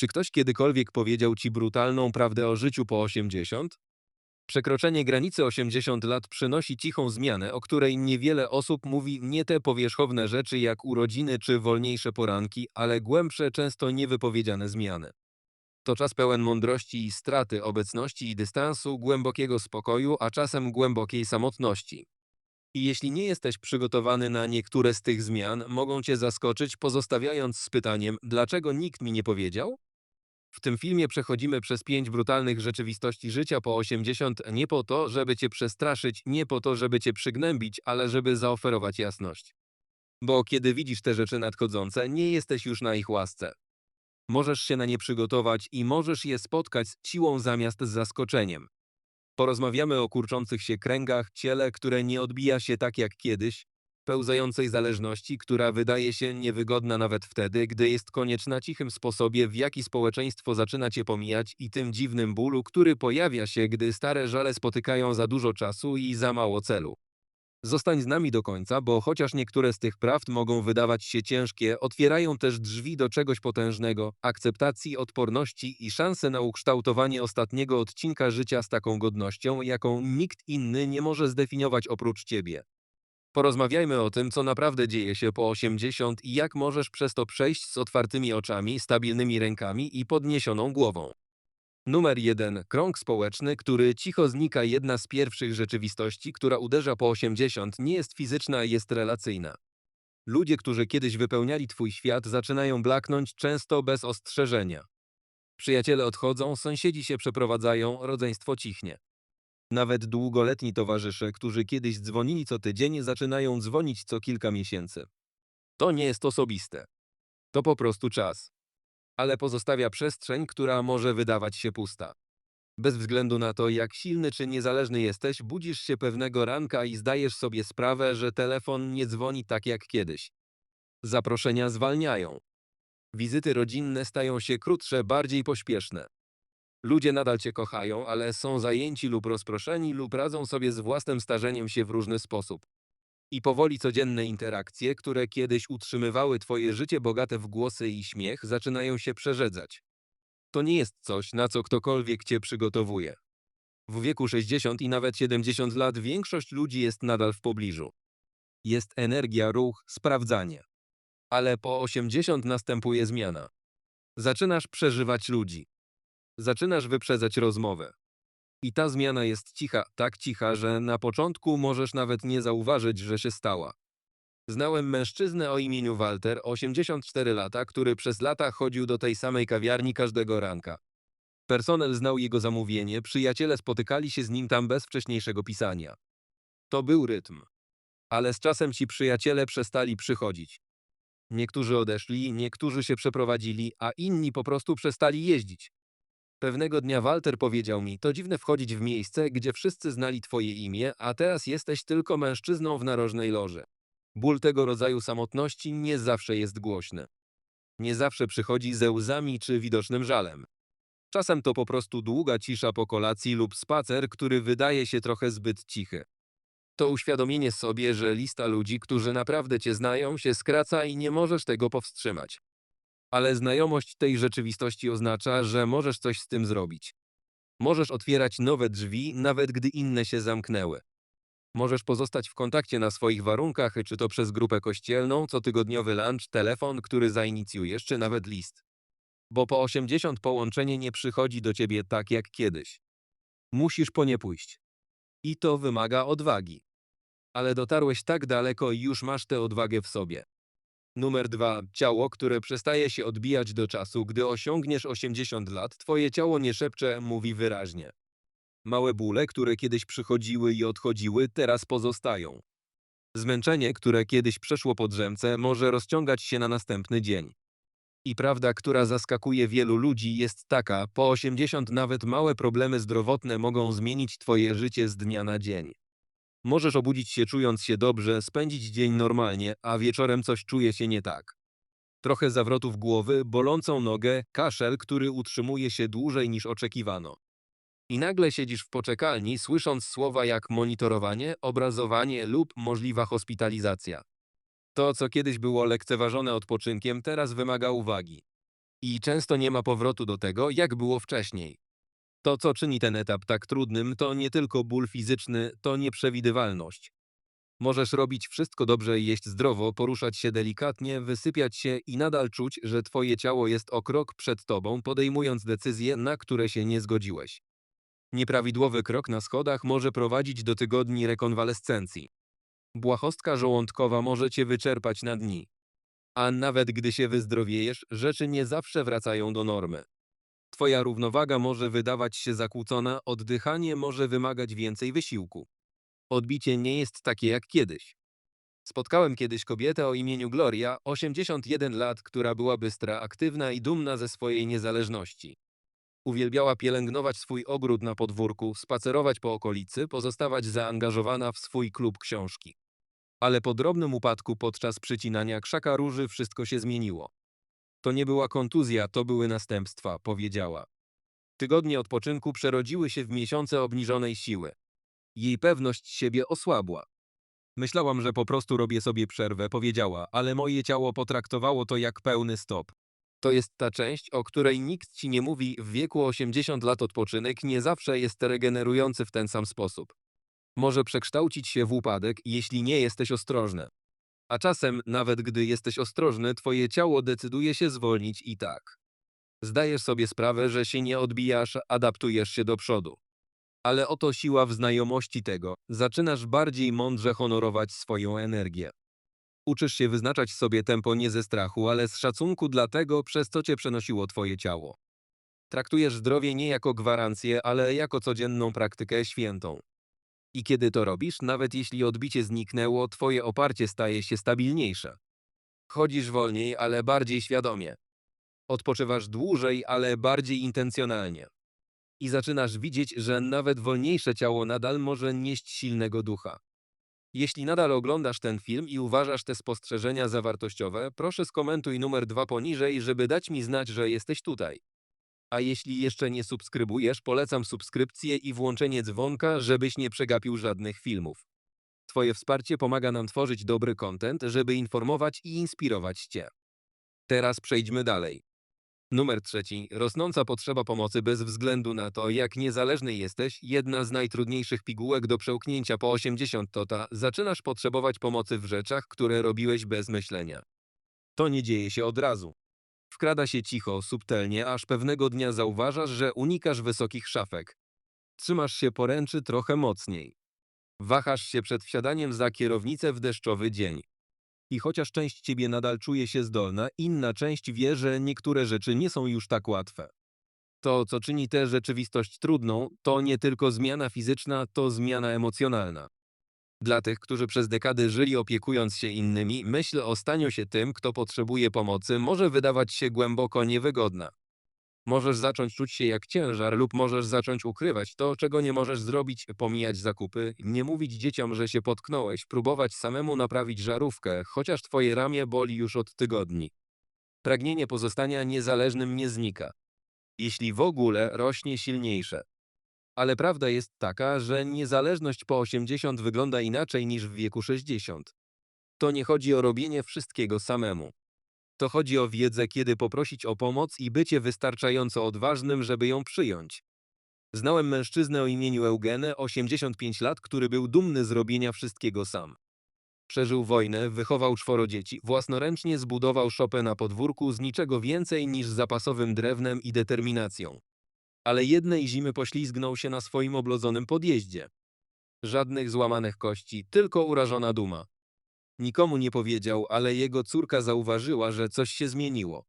Czy ktoś kiedykolwiek powiedział ci brutalną prawdę o życiu po 80? Przekroczenie granicy 80 lat przynosi cichą zmianę, o której niewiele osób mówi nie te powierzchowne rzeczy jak urodziny czy wolniejsze poranki, ale głębsze, często niewypowiedziane zmiany. To czas pełen mądrości i straty obecności i dystansu, głębokiego spokoju, a czasem głębokiej samotności. I jeśli nie jesteś przygotowany na niektóre z tych zmian, mogą cię zaskoczyć, pozostawiając z pytaniem, dlaczego nikt mi nie powiedział? W tym filmie przechodzimy przez pięć brutalnych rzeczywistości życia po 80 nie po to, żeby cię przestraszyć, nie po to, żeby cię przygnębić, ale żeby zaoferować jasność. Bo kiedy widzisz te rzeczy nadchodzące, nie jesteś już na ich łasce. Możesz się na nie przygotować i możesz je spotkać z siłą zamiast z zaskoczeniem. Porozmawiamy o kurczących się kręgach, ciele, które nie odbija się tak jak kiedyś, pełzającej zależności, która wydaje się niewygodna nawet wtedy, gdy jest konieczna cichym sposobie, w jaki społeczeństwo zaczyna cię pomijać i tym dziwnym bólu, który pojawia się, gdy stare żale spotykają za dużo czasu i za mało celu. Zostań z nami do końca, bo chociaż niektóre z tych prawd mogą wydawać się ciężkie, otwierają też drzwi do czegoś potężnego, akceptacji, odporności i szansę na ukształtowanie ostatniego odcinka życia z taką godnością, jaką nikt inny nie może zdefiniować oprócz ciebie. Porozmawiajmy o tym, co naprawdę dzieje się po 80 i jak możesz przez to przejść z otwartymi oczami, stabilnymi rękami i podniesioną głową. Numer 1. Krąg społeczny, który cicho znika. Jedna z pierwszych rzeczywistości, która uderza po 80, nie jest fizyczna, jest relacyjna. Ludzie, którzy kiedyś wypełniali twój świat, zaczynają blaknąć często bez ostrzeżenia. Przyjaciele odchodzą, sąsiedzi się przeprowadzają, rodzeństwo cichnie. Nawet długoletni towarzysze, którzy kiedyś dzwonili co tydzień, zaczynają dzwonić co kilka miesięcy. To nie jest osobiste. To po prostu czas. Ale pozostawia przestrzeń, która może wydawać się pusta. Bez względu na to, jak silny czy niezależny jesteś, budzisz się pewnego ranka i zdajesz sobie sprawę, że telefon nie dzwoni tak jak kiedyś. Zaproszenia zwalniają. Wizyty rodzinne stają się krótsze, bardziej pośpieszne. Ludzie nadal cię kochają, ale są zajęci lub rozproszeni lub radzą sobie z własnym starzeniem się w różny sposób. I powoli codzienne interakcje, które kiedyś utrzymywały twoje życie bogate w głosy i śmiech, zaczynają się przerzedzać. To nie jest coś, na co ktokolwiek cię przygotowuje. W wieku 60 i nawet 70 lat większość ludzi jest nadal w pobliżu. Jest energia, ruch, sprawdzanie. Ale po 80 następuje zmiana. Zaczynasz przeżywać ludzi. Zaczynasz wyprzedzać rozmowę. I ta zmiana jest cicha, tak cicha, że na początku możesz nawet nie zauważyć, że się stała. Znałem mężczyznę o imieniu Walter, 84 lata, który przez lata chodził do tej samej kawiarni każdego ranka. Personel znał jego zamówienie, przyjaciele spotykali się z nim tam bez wcześniejszego pisania. To był rytm. Ale z czasem ci przyjaciele przestali przychodzić. Niektórzy odeszli, niektórzy się przeprowadzili, a inni po prostu przestali jeździć. Pewnego dnia Walter powiedział mi, to dziwne wchodzić w miejsce, gdzie wszyscy znali twoje imię, a teraz jesteś tylko mężczyzną w narożnej loży. Ból tego rodzaju samotności nie zawsze jest głośny. Nie zawsze przychodzi ze łzami czy widocznym żalem. Czasem to po prostu długa cisza po kolacji lub spacer, który wydaje się trochę zbyt cichy. To uświadomienie sobie, że lista ludzi, którzy naprawdę cię znają, się skraca i nie możesz tego powstrzymać. Ale znajomość tej rzeczywistości oznacza, że możesz coś z tym zrobić. Możesz otwierać nowe drzwi, nawet gdy inne się zamknęły. Możesz pozostać w kontakcie na swoich warunkach, czy to przez grupę kościelną, cotygodniowy lunch, telefon, który zainicjujesz, czy nawet list. Bo po 80 połączenie nie przychodzi do ciebie tak jak kiedyś. Musisz po nie pójść. I to wymaga odwagi. Ale dotarłeś tak daleko i już masz tę odwagę w sobie. Numer 2. Ciało, które przestaje się odbijać do czasu. Gdy osiągniesz 80 lat, twoje ciało nie szepcze, mówi wyraźnie. Małe bóle, które kiedyś przychodziły i odchodziły, teraz pozostają. Zmęczenie, które kiedyś przeszło po drzemce, może rozciągać się na następny dzień. I prawda, która zaskakuje wielu ludzi, jest taka: po 80 nawet małe problemy zdrowotne mogą zmienić twoje życie z dnia na dzień. Możesz obudzić się czując się dobrze, spędzić dzień normalnie, a wieczorem coś czuje się nie tak. Trochę zawrotów głowy, bolącą nogę, kaszel, który utrzymuje się dłużej niż oczekiwano. I nagle siedzisz w poczekalni, słysząc słowa jak monitorowanie, obrazowanie lub możliwa hospitalizacja. To, co kiedyś było lekceważone odpoczynkiem, teraz wymaga uwagi. I często nie ma powrotu do tego, jak było wcześniej. To, co czyni ten etap tak trudnym, to nie tylko ból fizyczny, to nieprzewidywalność. Możesz robić wszystko dobrze jeść zdrowo, poruszać się delikatnie, wysypiać się i nadal czuć, że twoje ciało jest o krok przed tobą, podejmując decyzje, na które się nie zgodziłeś. Nieprawidłowy krok na schodach może prowadzić do tygodni rekonwalescencji. Błahostka żołądkowa może cię wyczerpać na dni. A nawet gdy się wyzdrowiejesz, rzeczy nie zawsze wracają do normy. Twoja równowaga może wydawać się zakłócona, oddychanie może wymagać więcej wysiłku. Odbicie nie jest takie jak kiedyś. Spotkałem kiedyś kobietę o imieniu Gloria, 81 lat, która była bystra, aktywna i dumna ze swojej niezależności. Uwielbiała pielęgnować swój ogród na podwórku, spacerować po okolicy, pozostawać zaangażowana w swój klub książki. Ale po drobnym upadku podczas przycinania krzaka róży wszystko się zmieniło. To nie była kontuzja, to były następstwa, powiedziała. Tygodnie odpoczynku przerodziły się w miesiące obniżonej siły. Jej pewność siebie osłabła. Myślałam, że po prostu robię sobie przerwę, powiedziała, ale moje ciało potraktowało to jak pełny stop. To jest ta część, o której nikt ci nie mówi w wieku 80 lat odpoczynek nie zawsze jest regenerujący w ten sam sposób. Może przekształcić się w upadek, jeśli nie jesteś ostrożny. A czasem, nawet gdy jesteś ostrożny, twoje ciało decyduje się zwolnić i tak. Zdajesz sobie sprawę, że się nie odbijasz, adaptujesz się do przodu. Ale oto siła w znajomości tego. Zaczynasz bardziej mądrze honorować swoją energię. Uczysz się wyznaczać sobie tempo nie ze strachu, ale z szacunku dla tego, przez co cię przenosiło twoje ciało. Traktujesz zdrowie nie jako gwarancję, ale jako codzienną praktykę świętą. I kiedy to robisz, nawet jeśli odbicie zniknęło, twoje oparcie staje się stabilniejsze. Chodzisz wolniej, ale bardziej świadomie. Odpoczywasz dłużej, ale bardziej intencjonalnie. I zaczynasz widzieć, że nawet wolniejsze ciało nadal może nieść silnego ducha. Jeśli nadal oglądasz ten film i uważasz te spostrzeżenia za wartościowe, proszę skomentuj numer dwa poniżej, żeby dać mi znać, że jesteś tutaj. A jeśli jeszcze nie subskrybujesz, polecam subskrypcję i włączenie dzwonka, żebyś nie przegapił żadnych filmów. Twoje wsparcie pomaga nam tworzyć dobry content, żeby informować i inspirować Cię. Teraz przejdźmy dalej. Numer trzeci. Rosnąca potrzeba pomocy bez względu na to, jak niezależny jesteś, jedna z najtrudniejszych pigułek do przełknięcia po 80 to ta, zaczynasz potrzebować pomocy w rzeczach, które robiłeś bez myślenia. To nie dzieje się od razu. Wkrada się cicho, subtelnie, aż pewnego dnia zauważasz, że unikasz wysokich szafek. Trzymasz się poręczy trochę mocniej. Wahasz się przed wsiadaniem za kierownicę w deszczowy dzień. I chociaż część ciebie nadal czuje się zdolna, inna część wie, że niektóre rzeczy nie są już tak łatwe. To, co czyni tę rzeczywistość trudną, to nie tylko zmiana fizyczna, to zmiana emocjonalna. Dla tych, którzy przez dekady żyli opiekując się innymi, myśl o staniu się tym, kto potrzebuje pomocy, może wydawać się głęboko niewygodna. Możesz zacząć czuć się jak ciężar, lub możesz zacząć ukrywać to, czego nie możesz zrobić, pomijać zakupy, nie mówić dzieciom, że się potknąłeś, próbować samemu naprawić żarówkę, chociaż twoje ramię boli już od tygodni. Pragnienie pozostania niezależnym nie znika. Jeśli w ogóle rośnie silniejsze. Ale prawda jest taka, że niezależność po 80 wygląda inaczej niż w wieku 60. To nie chodzi o robienie wszystkiego samemu. To chodzi o wiedzę, kiedy poprosić o pomoc i bycie wystarczająco odważnym, żeby ją przyjąć. Znałem mężczyznę o imieniu Eugene, 85 lat, który był dumny z robienia wszystkiego sam. Przeżył wojnę, wychował czworo dzieci, własnoręcznie zbudował szopę na podwórku z niczego więcej niż zapasowym drewnem i determinacją. Ale jednej zimy poślizgnął się na swoim oblodzonym podjeździe. Żadnych złamanych kości, tylko urażona duma. Nikomu nie powiedział, ale jego córka zauważyła, że coś się zmieniło.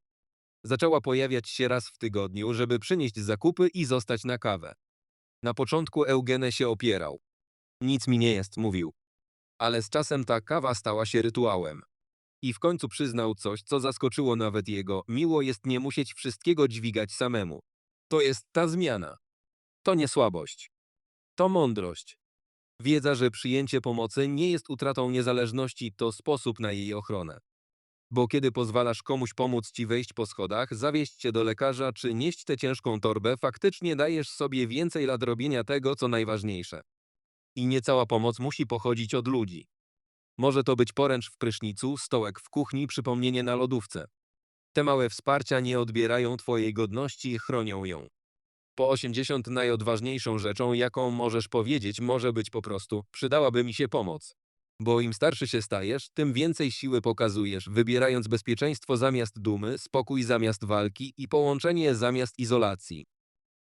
Zaczęła pojawiać się raz w tygodniu, żeby przynieść zakupy i zostać na kawę. Na początku Eugene się opierał. Nic mi nie jest, mówił. Ale z czasem ta kawa stała się rytuałem. I w końcu przyznał coś, co zaskoczyło nawet jego. Miło jest nie musieć wszystkiego dźwigać samemu. To jest ta zmiana. To nie słabość. To mądrość. Wiedza, że przyjęcie pomocy nie jest utratą niezależności, to sposób na jej ochronę. Bo kiedy pozwalasz komuś pomóc ci wejść po schodach, zawieźć cię do lekarza czy nieść tę ciężką torbę, faktycznie dajesz sobie więcej lat robienia tego, co najważniejsze. I nie cała pomoc musi pochodzić od ludzi. Może to być poręcz w prysznicu, stołek w kuchni, przypomnienie na lodówce. Te małe wsparcia nie odbierają twojej godności, chronią ją. Po 80 najodważniejszą rzeczą, jaką możesz powiedzieć, może być po prostu przydałaby mi się pomoc. Bo im starszy się stajesz, tym więcej siły pokazujesz, wybierając bezpieczeństwo zamiast dumy, spokój zamiast walki i połączenie zamiast izolacji.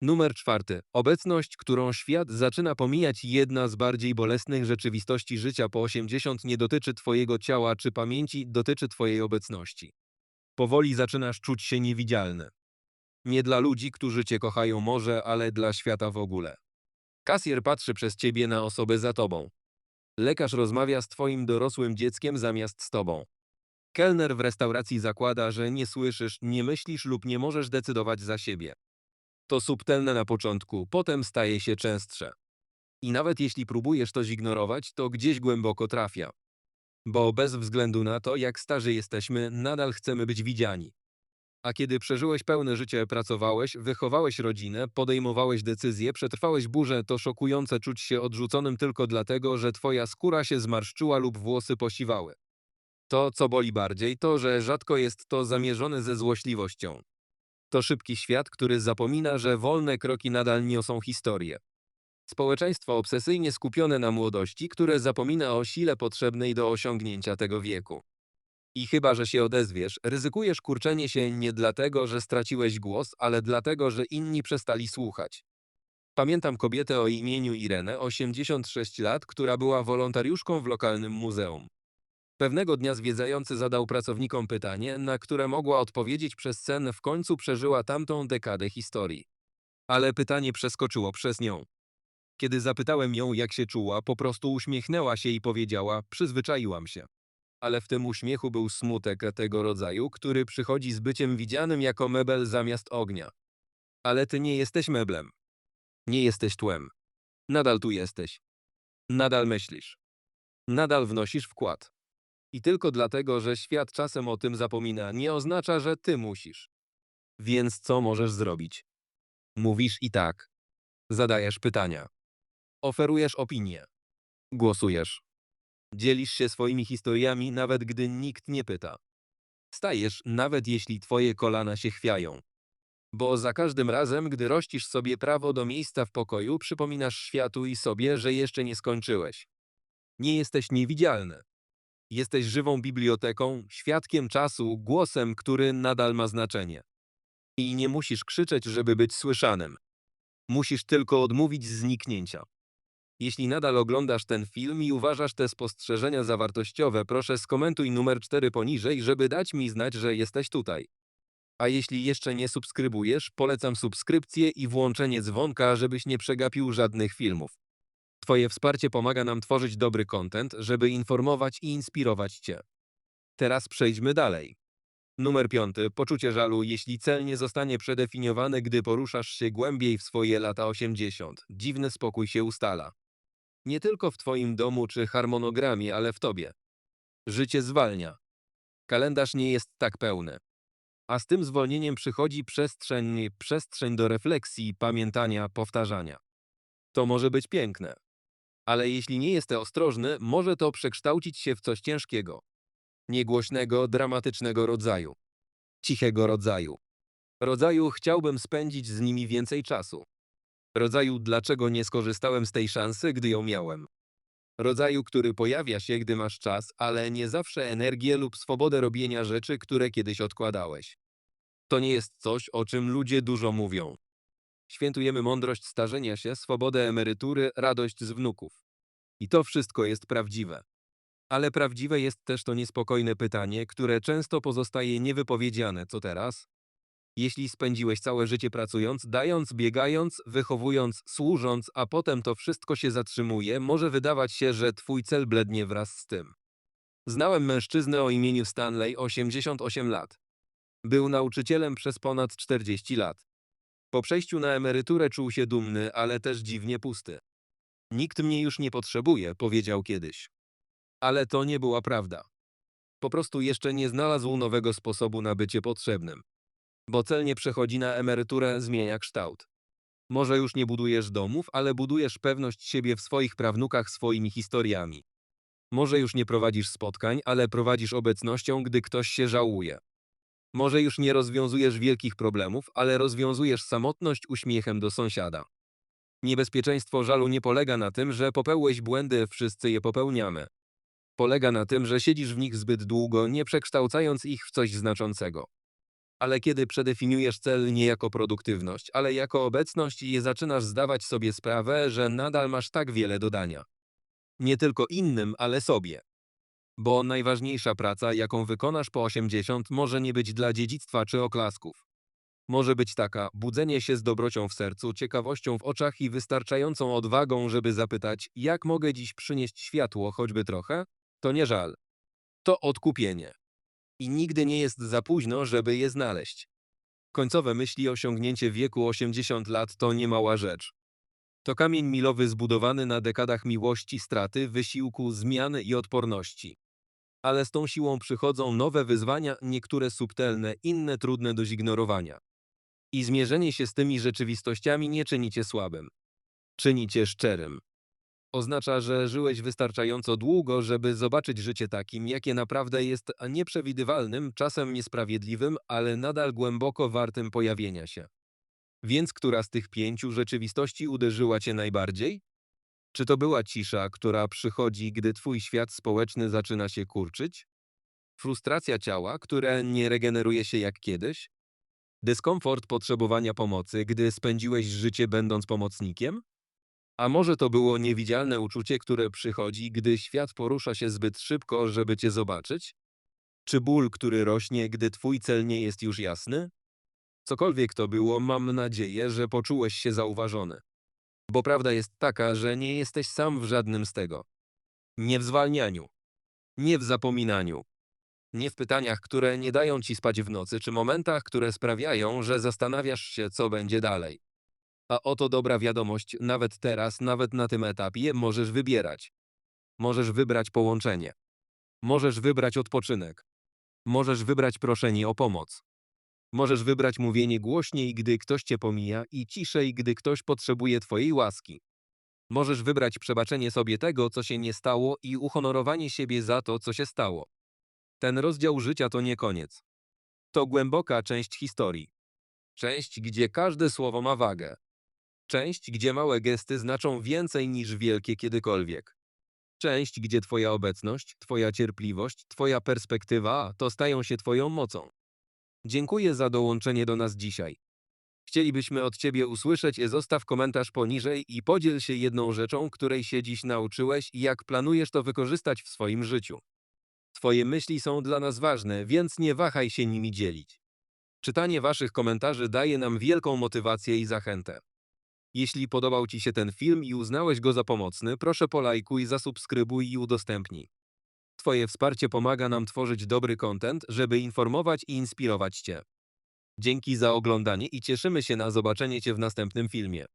Numer czwarty. Obecność, którą świat zaczyna pomijać jedna z bardziej bolesnych rzeczywistości życia po 80 nie dotyczy twojego ciała czy pamięci, dotyczy twojej obecności. Powoli zaczynasz czuć się niewidzialny. Nie dla ludzi, którzy cię kochają może, ale dla świata w ogóle. Kasjer patrzy przez ciebie na osobę za tobą. Lekarz rozmawia z twoim dorosłym dzieckiem zamiast z tobą. Kelner w restauracji zakłada, że nie słyszysz, nie myślisz lub nie możesz decydować za siebie. To subtelne na początku, potem staje się częstsze. I nawet jeśli próbujesz to zignorować, to gdzieś głęboko trafia. Bo bez względu na to, jak starzy jesteśmy, nadal chcemy być widziani. A kiedy przeżyłeś pełne życie, pracowałeś, wychowałeś rodzinę, podejmowałeś decyzje, przetrwałeś burzę, to szokujące czuć się odrzuconym tylko dlatego, że twoja skóra się zmarszczyła lub włosy posiwały. To, co boli bardziej, to, że rzadko jest to zamierzone ze złośliwością. To szybki świat, który zapomina, że wolne kroki nadal niosą historię. Społeczeństwo obsesyjnie skupione na młodości, które zapomina o sile potrzebnej do osiągnięcia tego wieku. I chyba, że się odezwiesz, ryzykujesz kurczenie się nie dlatego, że straciłeś głos, ale dlatego, że inni przestali słuchać. Pamiętam kobietę o imieniu Irene, 86 lat, która była wolontariuszką w lokalnym muzeum. Pewnego dnia zwiedzający zadał pracownikom pytanie, na które mogła odpowiedzieć przez sen, w końcu przeżyła tamtą dekadę historii. Ale pytanie przeskoczyło przez nią. Kiedy zapytałem ją, jak się czuła, po prostu uśmiechnęła się i powiedziała: Przyzwyczaiłam się. Ale w tym uśmiechu był smutek tego rodzaju, który przychodzi z byciem widzianym jako mebel zamiast ognia. Ale ty nie jesteś meblem. Nie jesteś tłem. Nadal tu jesteś. Nadal myślisz. Nadal wnosisz wkład. I tylko dlatego, że świat czasem o tym zapomina, nie oznacza, że ty musisz. Więc co możesz zrobić? Mówisz i tak. Zadajesz pytania. Oferujesz opinię. Głosujesz. Dzielisz się swoimi historiami, nawet gdy nikt nie pyta. Stajesz, nawet jeśli twoje kolana się chwiają. Bo za każdym razem, gdy rościsz sobie prawo do miejsca w pokoju, przypominasz światu i sobie, że jeszcze nie skończyłeś. Nie jesteś niewidzialny. Jesteś żywą biblioteką, świadkiem czasu, głosem, który nadal ma znaczenie. I nie musisz krzyczeć, żeby być słyszanym. Musisz tylko odmówić zniknięcia. Jeśli nadal oglądasz ten film i uważasz te spostrzeżenia za wartościowe, proszę skomentuj numer 4 poniżej, żeby dać mi znać, że jesteś tutaj. A jeśli jeszcze nie subskrybujesz, polecam subskrypcję i włączenie dzwonka, żebyś nie przegapił żadnych filmów. Twoje wsparcie pomaga nam tworzyć dobry content, żeby informować i inspirować Cię. Teraz przejdźmy dalej. Numer piąty. Poczucie żalu, jeśli cel nie zostanie przedefiniowany, gdy poruszasz się głębiej w swoje lata 80. Dziwny spokój się ustala. Nie tylko w Twoim domu czy harmonogramie, ale w Tobie. Życie zwalnia. Kalendarz nie jest tak pełny. A z tym zwolnieniem przychodzi przestrzeń, przestrzeń do refleksji, pamiętania, powtarzania. To może być piękne. Ale jeśli nie jesteś ostrożny, może to przekształcić się w coś ciężkiego. Niegłośnego, dramatycznego rodzaju. Cichego rodzaju. Rodzaju chciałbym spędzić z nimi więcej czasu. Rodzaju dlaczego nie skorzystałem z tej szansy, gdy ją miałem. Rodzaju, który pojawia się, gdy masz czas, ale nie zawsze energię lub swobodę robienia rzeczy, które kiedyś odkładałeś. To nie jest coś, o czym ludzie dużo mówią. Świętujemy mądrość starzenia się, swobodę emerytury, radość z wnuków. I to wszystko jest prawdziwe. Ale prawdziwe jest też to niespokojne pytanie, które często pozostaje niewypowiedziane. Co teraz? Jeśli spędziłeś całe życie pracując, dając, biegając, wychowując, służąc, a potem to wszystko się zatrzymuje, może wydawać się, że twój cel blednie wraz z tym. Znałem mężczyznę o imieniu Stanley, 88 lat. Był nauczycielem przez ponad 40 lat. Po przejściu na emeryturę czuł się dumny, ale też dziwnie pusty. Nikt mnie już nie potrzebuje, powiedział kiedyś. Ale to nie była prawda. Po prostu jeszcze nie znalazł nowego sposobu na bycie potrzebnym. Bo cel nie przechodzi na emeryturę, zmienia kształt. Może już nie budujesz domów, ale budujesz pewność siebie w swoich prawnukach swoimi historiami. Może już nie prowadzisz spotkań, ale prowadzisz obecnością, gdy ktoś się żałuje. Może już nie rozwiązujesz wielkich problemów, ale rozwiązujesz samotność uśmiechem do sąsiada. Niebezpieczeństwo żalu nie polega na tym, że popełłeś błędy, wszyscy je popełniamy. Polega na tym, że siedzisz w nich zbyt długo, nie przekształcając ich w coś znaczącego. Ale kiedy przedefiniujesz cel nie jako produktywność, ale jako obecność i zaczynasz zdawać sobie sprawę, że nadal masz tak wiele dodania. Nie tylko innym, ale sobie. Bo najważniejsza praca, jaką wykonasz po 80, może nie być dla dziedzictwa czy oklasków. Może być taka, budzenie się z dobrocią w sercu, ciekawością w oczach i wystarczającą odwagą, żeby zapytać, jak mogę dziś przynieść światło, choćby trochę? To nie żal. To odkupienie. I nigdy nie jest za późno, żeby je znaleźć. Końcowe myśli osiągnięcie wieku 80 lat to niemała rzecz. To kamień milowy zbudowany na dekadach miłości, straty, wysiłku, zmiany i odporności. Ale z tą siłą przychodzą nowe wyzwania, niektóre subtelne, inne trudne do zignorowania. I zmierzenie się z tymi rzeczywistościami nie czyni cię słabym. Czyni cię szczerym. Oznacza, że żyłeś wystarczająco długo, żeby zobaczyć życie takim, jakie naprawdę jest, nieprzewidywalnym, czasem niesprawiedliwym, ale nadal głęboko wartym pojawienia się. Więc która z tych pięciu rzeczywistości uderzyła cię najbardziej? Czy to była cisza, która przychodzi, gdy twój świat społeczny zaczyna się kurczyć? Frustracja ciała, które nie regeneruje się jak kiedyś? Dyskomfort potrzebowania pomocy, gdy spędziłeś życie będąc pomocnikiem? A może to było niewidzialne uczucie, które przychodzi, gdy świat porusza się zbyt szybko, żeby cię zobaczyć? Czy ból, który rośnie, gdy twój cel nie jest już jasny? Cokolwiek to było, mam nadzieję, że poczułeś się zauważony. Bo prawda jest taka, że nie jesteś sam w żadnym z tego. Nie w zwalnianiu, nie w zapominaniu, nie w pytaniach, które nie dają ci spać w nocy, czy momentach, które sprawiają, że zastanawiasz się, co będzie dalej. A oto dobra wiadomość, nawet teraz, nawet na tym etapie możesz wybierać. Możesz wybrać połączenie. Możesz wybrać odpoczynek. Możesz wybrać proszenie o pomoc. Możesz wybrać mówienie głośniej, gdy ktoś cię pomija i ciszej, gdy ktoś potrzebuje twojej łaski. Możesz wybrać przebaczenie sobie tego, co się nie stało i uhonorowanie siebie za to, co się stało. Ten rozdział życia to nie koniec. To głęboka część historii. Część, gdzie każde słowo ma wagę. Część, gdzie małe gesty znaczą więcej niż wielkie kiedykolwiek. Część, gdzie Twoja obecność, Twoja cierpliwość, Twoja perspektywa to stają się Twoją mocą. Dziękuję za dołączenie do nas dzisiaj. Chcielibyśmy od Ciebie usłyszeć, zostaw komentarz poniżej i podziel się jedną rzeczą, której się dziś nauczyłeś i jak planujesz to wykorzystać w swoim życiu. Twoje myśli są dla nas ważne, więc nie wahaj się nimi dzielić. Czytanie Waszych komentarzy daje nam wielką motywację i zachętę. Jeśli podobał Ci się ten film i uznałeś go za pomocny, proszę polajkuj, zasubskrybuj i udostępnij. Twoje wsparcie pomaga nam tworzyć dobry content, żeby informować i inspirować Cię. Dzięki za oglądanie i cieszymy się na zobaczenie Cię w następnym filmie.